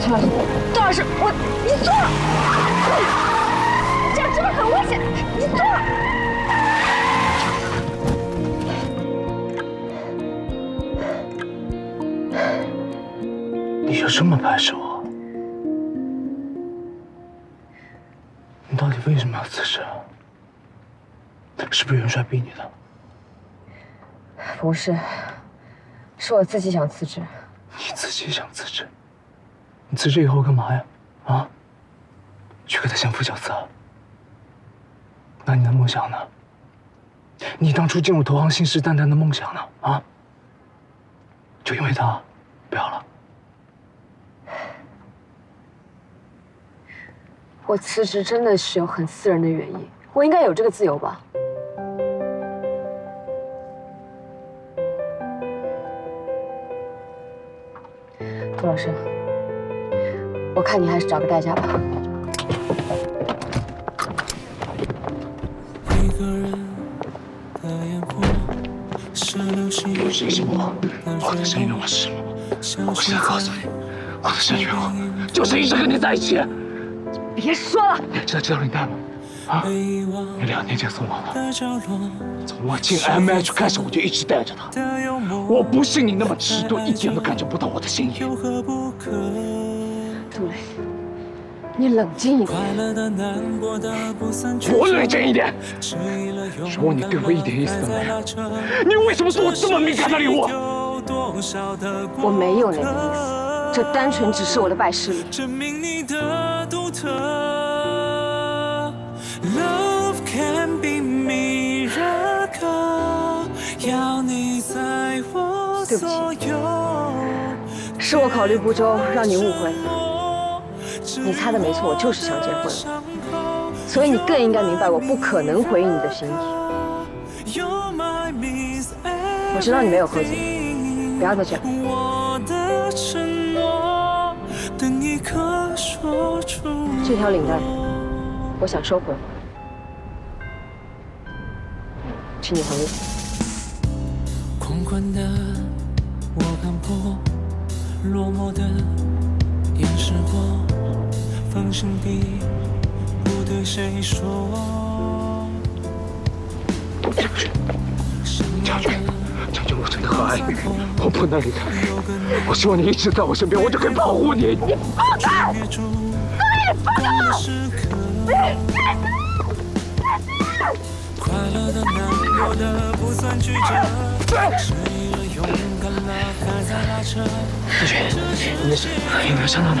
崔老师，段老师，我你坐，这样真的很危险，你坐。你就这么排斥我？你到底为什么要辞职？是不是元帅逼你的？不是，是我自己想辞职。你自己想辞职？你辞职以后干嘛呀？啊？去给他相夫教子？那你的梦想呢？你当初进入投行信誓旦旦的梦想呢？啊？就因为他，不要了？我辞职真的是有很私人的原因，我应该有这个自由吧？杜老师，我看你还是找个代驾吧。有谁是我？我的生意愿望是什么？我现在告诉你，我的生意愿望就是一直跟你在一起。别说了，你知道这条领带吗？啊，你两年前送我的。从我进 M H 开始，我就一直带着它。我不信你那么？迟钝，一点都感觉不到我的心意。杜磊，你冷静一点。我冷静一点。如果你对我一点意思都没有，你为什么送我这么敏感的礼物？我没有那个意思，这单纯只是我的拜师礼。对不起，是我考虑不周，让你误会了。你猜的没错，我就是想结婚，所以你更应该明白，我不可能回应你的心意。我知道你没有喝酒，不要再这样。这条领带，我想收回，请你还我。狂欢的我看破，落寞的掩饰过，放心地不对谁说。我真的很爱你，我不能离开。你。我希望你一直在我身边，我就可以保护你。你放开！杜丽，放开我！子君，你的事有没有伤到你？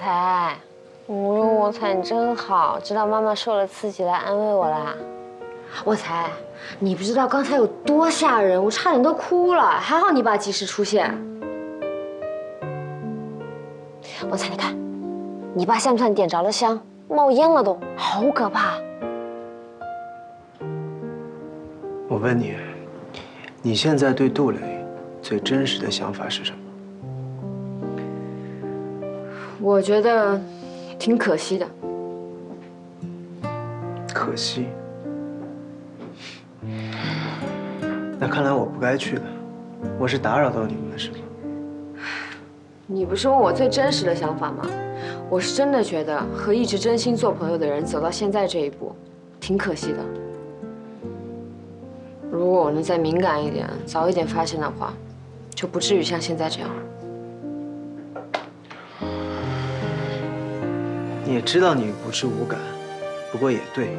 我才，我我才，你真好，知道妈妈受了刺激来安慰我啦。我才，你不知道刚才有多吓人，我差点都哭了，还好你爸及时出现。我才，你看，你爸像不像点着了香，冒烟了都，好可怕。我问你，你现在对杜磊最真实的想法是什么？我觉得挺可惜的。可惜。那看来我不该去的，我是打扰到你们了，是吗？你不是问我最真实的想法吗？我是真的觉得和一直真心做朋友的人走到现在这一步，挺可惜的。如果我能再敏感一点，早一点发现的话，就不至于像现在这样。也知道你不是无感，不过也对，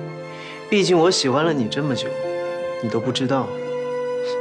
毕竟我喜欢了你这么久，你都不知道。